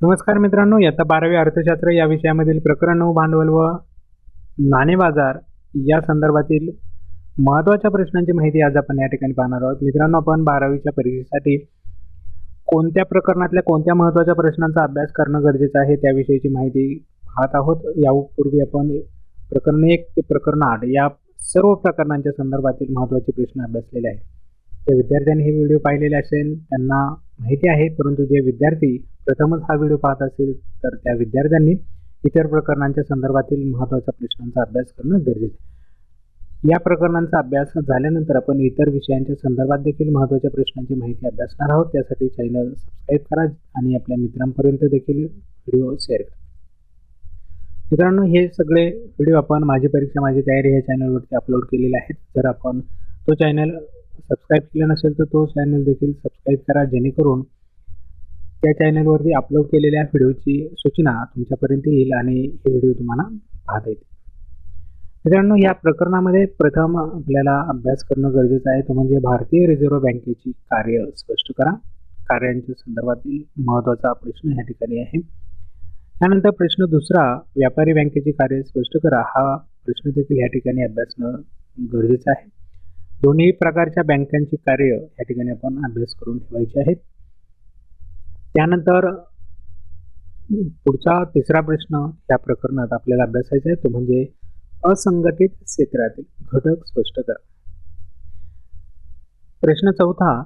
नमस्कार मित्रांनो इयत्ता बारावी अर्थशास्त्र या विषयामधील प्रकरण नऊ भांडवल व नाणे बाजार या संदर्भातील महत्त्वाच्या प्रश्नांची माहिती आज आपण या ठिकाणी पाहणार आहोत. मित्रांनो आपण बारावीच्या परीक्षेसाठी कोणत्या प्रकरणातल्या कोणत्या महत्त्वाच्या प्रश्नांचा अभ्यास करणं गरजेचं आहे त्याविषयीची माहिती पाहत आहोत. यापूर्वी आपण प्रकरण एक ते प्रकरण आठ या सर्व प्रकरणांच्या संदर्भातील महत्त्वाचे प्रश्न अभ्यासलेले आहेत. ज्या विद्यार्थ्यांनी हे व्हिडिओ पाहिलेले असेल त्यांना माहिती आहे परंतु जे विद्यार्थी प्रथमच हा व्हिडिओ पाहत असेल तर त्या विद्यार्थ्यांनी इतर प्रकरणांच्या संदर्भातील महत्त्वाच्या प्रश्नांचा अभ्यास करणं गरजेचं आहे. या प्रकरणांचा अभ्यास झाल्यानंतर आपण इतर विषयांच्या संदर्भात देखील महत्त्वाच्या प्रश्नांची माहिती अभ्यासणार आहोत. त्यासाठी चॅनल सबस्क्राईब करा आणि आपल्या मित्रांपर्यंत देखील व्हिडिओ शेअर करा. मित्रांनो हे सगळे व्हिडिओ आपण माझी परीक्षा माझी तयारी ह्या चॅनलवरती अपलोड केलेले आहेत. जर आपण तो चॅनल सबस्क्राईब केला नसेल तर तो चॅनल देखील सबस्क्राईब करा जेणेकरून त्या चॅनलवरती अपलोड केलेल्या व्हिडिओची सूचना तुमच्यापर्यंत येईल आणि हे व्हिडिओ तुम्हाला पाहता येतील. मित्रांनो या प्रकरणामध्ये प्रथम आपल्याला अभ्यास करणं गरजेचं आहे. तो म्हणजे भारतीय रिझर्व्ह बँकेची कार्य स्पष्ट करा. कार्यांच्या संदर्भातील महत्त्वाचा प्रश्न या ठिकाणी आहे. त्यानंतर प्रश्न दुसरा व्यापारी बँकेची कार्य स्पष्ट करा. हा प्रश्न देखील या ठिकाणी अभ्यासणं गरजेचं आहे. दोन्ही प्रकारच्या बँकांची कार्य या ठिकाणी आपण अभ्यास करून ठेवायचे आहेत. त्यानंतर पुढचा तिसरा प्रश्न या प्रकरणात आपल्याला अभ्यासायचा आहे तो म्हणजे असंघटित क्षेत्रातील घटक स्पष्ट करा. प्रश्न चौथा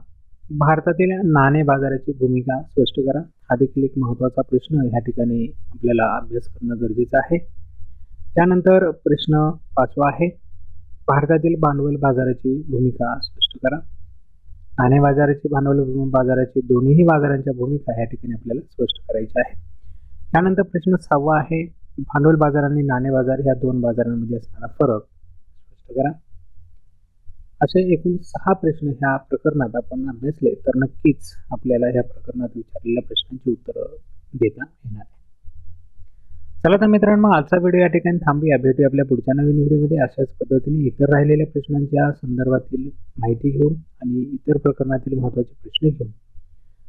भारतातील नाणे बाजाराची भूमिका स्पष्ट करा. हा देखील एक महत्त्वाचा प्रश्न ह्या ठिकाणी आपल्याला अभ्यास करणं गरजेचं आहे. त्यानंतर प्रश्न पाचवा आहे भारतातील भांडवल बाजाराची भूमिका स्पष्ट करा. नाणे बाजाराची भांडवल बाजाराची दोन्ही बाजारांच्या भूमिका या ठिकाणी आपल्याला स्पष्ट करायच्या आहेत. त्यानंतर प्रश्न सहावा आहे भांडवल बाजार आणि नाणे बाजार ह्या दोन बाजारांमध्ये असणारा फरक. स्पष्ट करा. असे एकूण सहा प्रश्न ह्या प्रकरणात आपण अभ्यासले तर नक्कीच आपल्याला ह्या प्रकरणात विचारलेल्या प्रश्नांची उत्तरं देता चला तर मित्रांनो आजचा व्हिडिओ या ठिकाणी थांबूया. भेटू आपल्या पुढच्या नवीन व्हिडिओमध्ये अशाच पद्धतीने इतर राहिलेल्या प्रश्नांच्या संदर्भातील माहिती घेऊन आणि इतर प्रकरणातील महत्त्वाचे प्रश्न घेऊन.